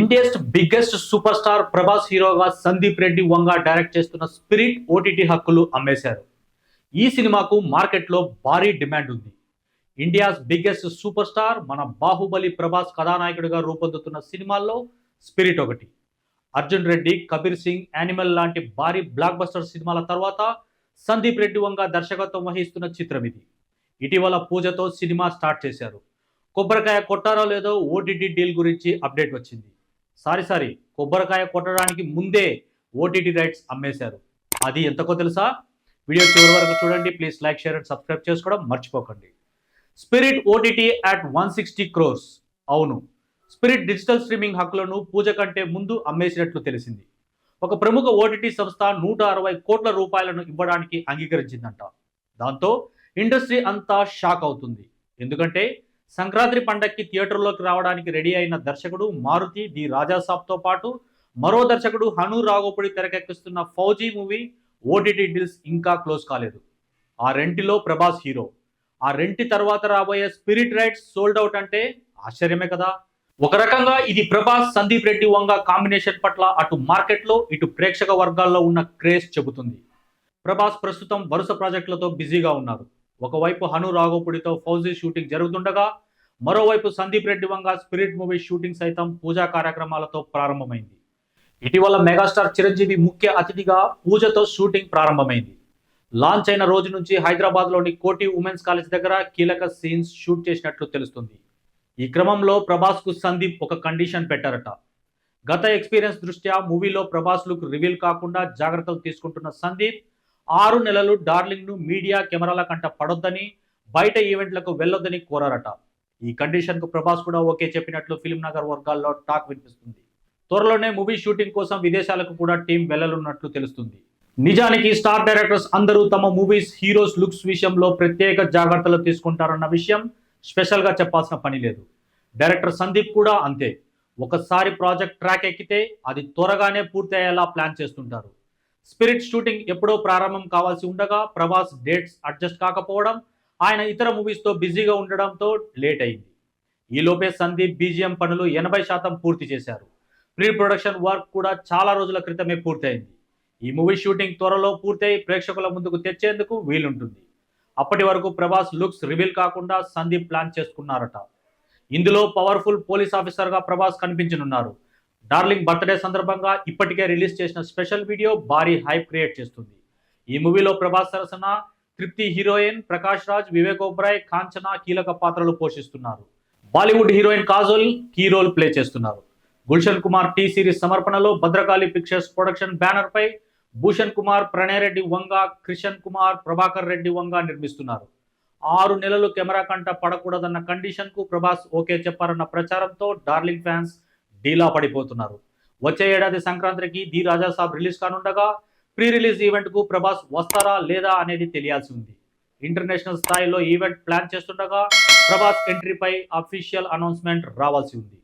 India's biggest super star Prabhas హీరోగా Sandeep Reddy Vanga direct చేస్తున్న Spirit OTT హక్కులు అమ్మేశారు. ఈ సినిమాకు మార్కెట్లో భారీ డిమాండ్ ఉంది. ఇండియాస్ బిగ్గెస్ట్ సూపర్ స్టార్ మన బాహుబలి ప్రభాస్ కథానాయకుడిగా రూపొందుతున్న సినిమాల్లో స్పిరిట్ ఒకటి. అర్జున్ రెడ్డి కబీర్ సింగ్ యానిమల్ లాంటి భారీ బ్లాక్ బస్టర్ సినిమాల తర్వాత సందీప్ రెడ్డి వంగ దర్శకత్వం వహిస్తున్న చిత్రం ఇది. ఇటీవల పూజతో సినిమా స్టార్ట్ చేశారు. కొబ్బరికాయ కొట్టారో లేదో ఓటీటీ డీల్ గురించి అప్డేట్ వచ్చింది. సారీ సారీ కొబ్బరికాయ కొట్టడానికి ముందే ఓటీటీ రైట్స్ అమ్మేశారు. అది ఎంతకో తెలుసా? వీడియో చివరి వరకు చూడండి please like share and subscribe చేసుకోవడం మర్చిపోకండి. Spirit OTT at one sixty crores. అవును స్పిరిట్ డిజిటల్ స్ట్రీమింగ్ హక్కులను పూజ కంటే ముందు అమ్మేసినట్లు తెలిసింది. ఒక ప్రముఖ ఓటీటీ సంస్థ నూట అరవై కోట్ల రూపాయలను ఇవ్వడానికి అంగీకరించిందంట. దాంతో ఇండస్ట్రీ అంతా షాక్ అవుతుంది. ఎందుకంటే సంక్రాంతి పండక్కి థియేటర్లోకి రావడానికి రెడీ అయిన దర్శకుడు మారుతి ది రాజాసాబ్తో పాటు మరో దర్శకుడు హను రాఘోపుడి తెరకెక్కిస్తున్న ఫౌజీ మూవీ ఓటీటీ డీల్స్ ఇంకా క్లోజ్ కాలేదు. ఆ రెంటిలో ప్రభాస్ హీరో. ఆ రెంటి తర్వాత రాబోయే స్పిరిట్ రైట్స్ సోల్డ్ అవుట్ అంటే ఆశ్చర్యమే కదా. ఒక రకంగా ఇది ప్రభాస్ సందీప్ రెడ్డి వంగ కాంబినేషన్ పట్ల అటు మార్కెట్లో ఇటు ప్రేక్షక వర్గాల్లో ఉన్న క్రేజ్ చెబుతుంది. ప్రభాస్ ప్రస్తుతం వరుస ప్రాజెక్టులతో బిజీగా ఉన్నారు. ఒకవైపు హను రాఘోపుడితో ఫౌజీ షూటింగ్ జరుగుతుండగా మరోవైపు Sandeep Reddy Vanga Spirit movie shooting సైతం పూజా కార్యక్రమాలతో ప్రారంభమైంది. ఇటీవల మెగాస్టార్ చిరంజీవి ముఖ్య అతిథిగా పూజతో షూటింగ్ ప్రారంభమైంది. లాంచ్ అయిన రోజు నుంచి హైదరాబాద్లోని కోటి ఉమెన్స్ కాలేజ్ దగ్గర కీలక సీన్స్ షూట్ చేసినట్లు తెలుస్తుంది. ఈ క్రమంలో ప్రభాస్కు సందీప్ ఒక కండిషన్ పెట్టారట. గత ఎక్స్పీరియన్స్ దృష్ట్యా మూవీలో ప్రభాస్ లుక్ రివీల్ కాకుండా జాగ్రత్తలు తీసుకుంటున్న సందీప్ ఆరు నెలలు డార్లింగ్ను మీడియా కెమెరాల కంట పడొద్దని బయట ఈవెంట్లకు వెళ్ళొద్దని కోరారట. ఈ కండిషన్కు ప్రభాస్ కూడా ఓకే చెప్పినట్లు ఫిల్మ్ నగర్ వర్గాల్లో టాక్ వినిపిస్తుంది. త్వరలోనే మూవీ షూటింగ్ కోసం విదేశాలకు కూడా టీం వెళ్ళనున్నట్లు తెలుస్తుంది. నిజానికి స్టార్ డైరెక్టర్స్ అందరూ తమ మూవీస్ హీరోస్ లుక్స్ విషయంలో ప్రత్యేక జాగ్రత్తలు తీసుకుంటారన్న విషయం స్పెషల్గా చెప్పాల్సిన పని లేదు. డైరెక్టర్ సందీప్ కూడా అంతే. ఒకసారి ప్రాజెక్ట్ ట్రాక్ ఎక్కితే అది త్వరగానే పూర్తి అయ్యేలా ప్లాన్ చేస్తుంటారు. స్పిరిట్ షూటింగ్ ఎప్పుడో ప్రారంభం కావాల్సి ఉండగా ప్రభాస్ డేట్స్ అడ్జస్ట్ కాకపోవడం ఆయన ఇతర మూవీస్తో బిజీగా ఉండడంతో లేట్ అయింది. ఈలోపే సందీప్ బీజిఎం పనులు ఎనభై శాతం పూర్తి చేశారు. ప్రీ ప్రొడక్షన్ వర్క్ కూడా చాలా రోజుల క్రితమే పూర్తయింది. ఈ మూవీ షూటింగ్ త్వరలో పూర్తయి ప్రేక్షకుల ముందుకు తెచ్చేందుకు వీలుంటుంది. అప్పటి వరకు ప్రభాస్ లుక్స్ రివీల్ కాకుండా సందీప్ ప్లాన్ చేసుకున్నారట. ఇందులో పవర్ఫుల్ పోలీస్ ఆఫీసర్గా ప్రభాస్ కనిపించనున్నారు. డార్లింగ్ బర్త్డే సందర్భంగా ఇప్పటికే రిలీజ్ చేసిన స్పెషల్ వీడియో భారీ హైప్ క్రియేట్ చేస్తుంది. ఈ మూవీలో ప్రభాస్ సరసన తృప్తి హీరోయిన్ ప్రకాష్ రాజ్ వివేక్ ఒబ్రాయ్ కాంచన కీలక పాత్రలు పోషిస్తున్నారు. Bollywood heroine Kajol key role play చేస్తున్నారు. గుల్షన్ కుమార్ టీ సిరీస్ సమర్పణలో భద్రకాళి పిక్చర్స్ ప్రొడక్షన్ బ్యానర్ పై భూషణ్ కుమార్ ప్రణయ్ రెడ్డి వంగ క్రిషన్ కుమార్ ప్రభాకర్ రెడ్డి వంగ నిర్మిస్తున్నారు. ఆరు నెలలు కెమెరా కంట పడకూడదన్న కండిషన్కు ప్రభాస్ ఓకే చెప్పారన్న ప్రచారంతో డార్లింగ్ ఫ్యాన్స్ డీలా పడిపోతున్నారు. వచ్చే ఏడాది సంక్రాంతికి ది రాజా సాబ్ రిలీజ్ కానుండగా ప్రీ రిలీజ్ ఈవెంట్కు ప్రభాస్ వస్తారా లేదా అనేది తెలియాల్సి ఉంది. ఇంటర్నేషనల్ స్థాయిలో ఈవెంట్ ప్లాన్ చేస్తుండగా ప్రభాస్ ఎంట్రీపై అఫీషియల్ అనౌన్స్మెంట్ రావాల్సి ఉంది.